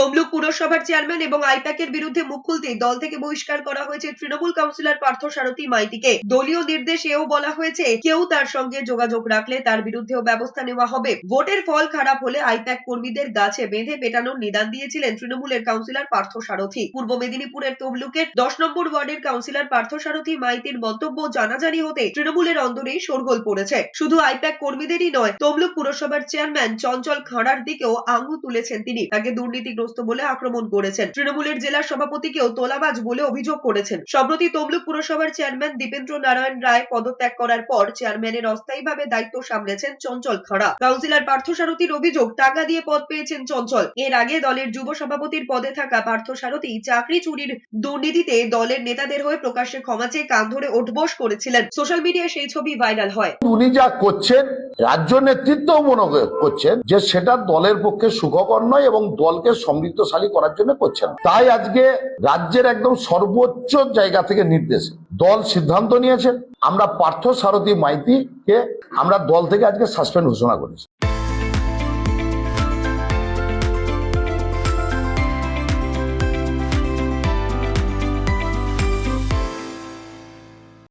তমলুক পুরসভার চেয়ারম্যান এবং আইপ্যাকের বিরুদ্ধে মুখ খুলতে দল থেকে বহিষ্কার করা হয়েছে তৃণমূল কাউন্সিলর পার্থ সারথী মাইতিকে। দলীয় নির্দেশ এও বলা হয়েছে, কেউ তার সঙ্গে যোগাযোগ রাখলে তার বিরুদ্ধেও ব্যবস্থা নেওয়া হবে। ভোটের ফল খারাপ হলে আইপ্যাক কর্মীদের গাছে বেঁধে পেটানোর নিদান দিয়েছিলেন তৃণমূলের কাউন্সিলর পার্থ সারথী। পূর্ব মেদিনীপুরের তমলুকের দশ নম্বর ওয়ার্ডের কাউন্সিলর পার্থ সারথী মাইতির মন্তব্য জানাজানি হতে তৃণমূলের অন্দরেই শোরগোল পড়েছে। শুধু আইপ্যাক কর্মীদেরই নয় তমলুক পুরসভার চেয়ারম্যান চঞ্চল খাঁড়ার দিকেও আঙুল তুলেছেন তিনি। তাকে দুর্নীতিগ্রস্ত বলে আক্রমণ করেছেন। তৃণমূলের জেলা সভাপতিকেও তোলাবাজ বলে অভিযোগ করেছেন। সম্প্রতি তমলুক পুরসভার চেয়ারম্যান দীপেন্দ্র নারায়ণ রায় পদত্যাগ করার পর চেয়ারম্যানের অস্থায়ীভাবে দায়িত্ব সামলেছেন চঞ্চল খাঁড়া। কাউন্সিলর পার্থ সারথীর অভিযোগ, টাকা দিয়ে পদ পেয়েছেন চঞ্চল। এর আগে দলের যুব সভাপতির পদে থাকা পার্থ সারথী চাকরি চুরির দুর্নীতিতে দলের নেতাদের হয়ে প্রকাশ্যে ক্ষমা চেয়ে কান ধরে ওঠবোস করেছিলেন। সোশ্যাল মিডিয়ায় সেই ছবি ভাইরাল হয়। উনি যা করছেন, রাজ্য নেতৃত্ব মনে করছেন যে সেটা দলের পক্ষে সুখকর নয় এবং দলকে সমৃদ্ধশালী করার জন্য করছেন তাই আজকে রাজ্যের একদম সর্বোচ্চ জায়গা থেকে নির্দেশ। দল সিদ্ধান্ত নিয়েছেন আমরা পার্থ সারথী মাইতি কে আমরা দল থেকে আজকে সাসপেন্ড ঘোষণা করেছি।